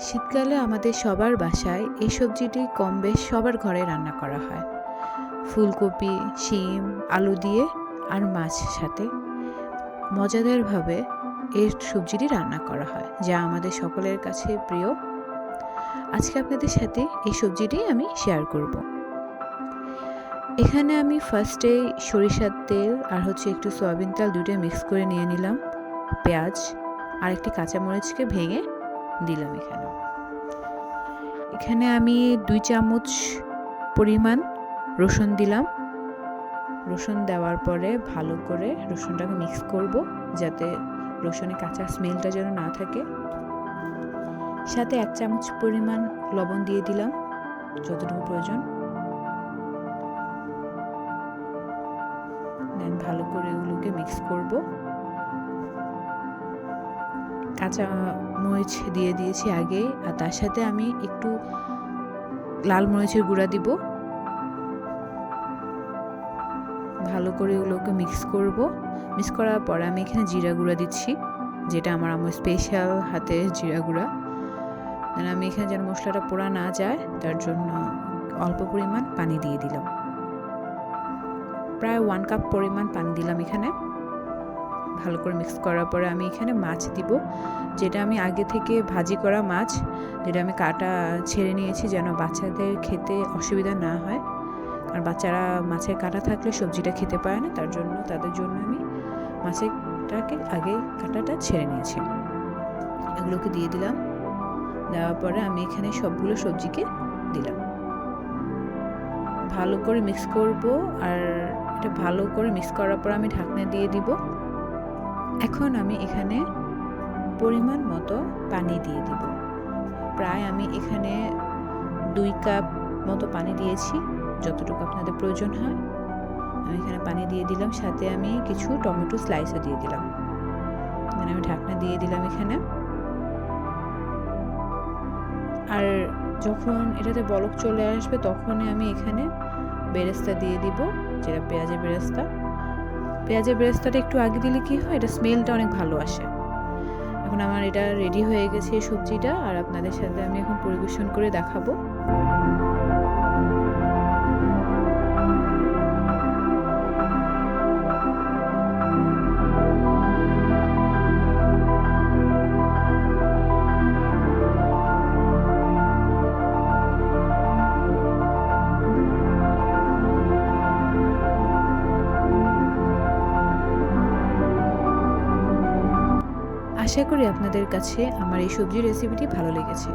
শীতকালে আমাদের সবার বাসায় এই সবজিটি কম বেশ সবার ঘরে রান্না করা হয়। ফুলকপি, শিম, আলু দিয়ে আর মাছ সাথে। মজাদারভাবে এই সবজিটি রান্না করা হয়, যা আমাদের সকলের কাছে প্রিয়। আজকে আপনাদের সাথে এই সবজিটি আমি শেয়ার করব। এখানে আমি ফার্স্টে সরিষার তেল আর হচ্ছে একটু সয়াবিন তেল দুটোই মিক্স করে নিয়ে নিলাম। পেঁয়াজ আর একটি কাঁচামরিচকে ভেঙে দিলাম এখানে। এখানে আমি দুই চামচ পরিমাণ রসুন দিলাম। রসুন দেওয়ার পরে ভালো করে রসুনটাকে মিক্স করব যাতে রসুনের কাঁচা স্মেলটা যেন না থাকে। সাথে এক চামচ পরিমাণ লবণ দিয়ে দিলাম, যতটুকু প্রয়োজন। ভালো করে এগুলোকে মিক্স করব। কাঁচা মরিচ দিয়ে দিয়েছি আগে, আর তার সাথে আমি একটু লাল মরিচের গুঁড়া দিব। ভালো করে ওগুলোকে মিক্স করব। মিক্স করার পর আমি এখানে জিরা গুঁড়া দিচ্ছি, যেটা আমার আমার স্পেশাল হাতে জিরা গুঁড়া। আমি এখানে যেন মশলাটা পোড়া না যায়, তার জন্য অল্প পরিমাণ পানি দিয়ে দিলাম। প্রায় ওয়ান কাপ পরিমাণ পানি দিলাম এখানে। ভালো করে মিক্স করার পরে আমি এখানে মাছ দিব। যেটা আমি আগে থেকে ভাজি করা মাছ, যেটা আমি কাটা ছেড়ে নিয়েছি যেন বাচ্চাদের খেতে অসুবিধা না হয়। আর বাচ্চারা মাছের কাটা থাকলে সবজিটা খেতে পারে না, তার জন্য তাদের জন্য আমি মাছেরটাকে আগে কাটাটা ছেড়ে নিয়েছি। এগুলোকে দিয়ে দিলাম। দেওয়ার পরে আমি এখানে সবগুলো সবজিকে দিলাম। ভালো করে মিক্স করব, আর এটা ভালো করে মিক্স করার পর আমি ঢাকনা দিয়ে দিব। এখন আমি এখানে পরিমাণ মতো পানি দিয়ে দিব। প্রায় আমি এখানে দুই কাপ মতো পানি দিয়েছি, যতটুকু আপনাদের প্রয়োজন হয়। আমি এখানে পানি দিয়ে দিলাম, সাথে আমি কিছু টমেটো স্লাইসও দিয়ে দিলাম। দেন আমি ঢাকনা দিয়ে দিলাম এখানে। আর যখন এটাতে বলক চলে আসবে, তখনই আমি এখানে বেরেস্তা দিয়ে দিব, যেটা পেঁয়াজের বেরেস্তা। পেঁয়াজের ব্রেস্তাটা একটু আগে দিলে কি হয়? এটা স্মেলটা অনেক ভালো আসে। এখন আমার এটা রেডি হয়ে গেছে সবজিটা, আর আপনাদের সাথে আমি এখন পরিবেশন করে দেখাবো। আশা করি আপনাদের কাছে আমার এই সবজি রেসিপিটি ভালো লেগেছে।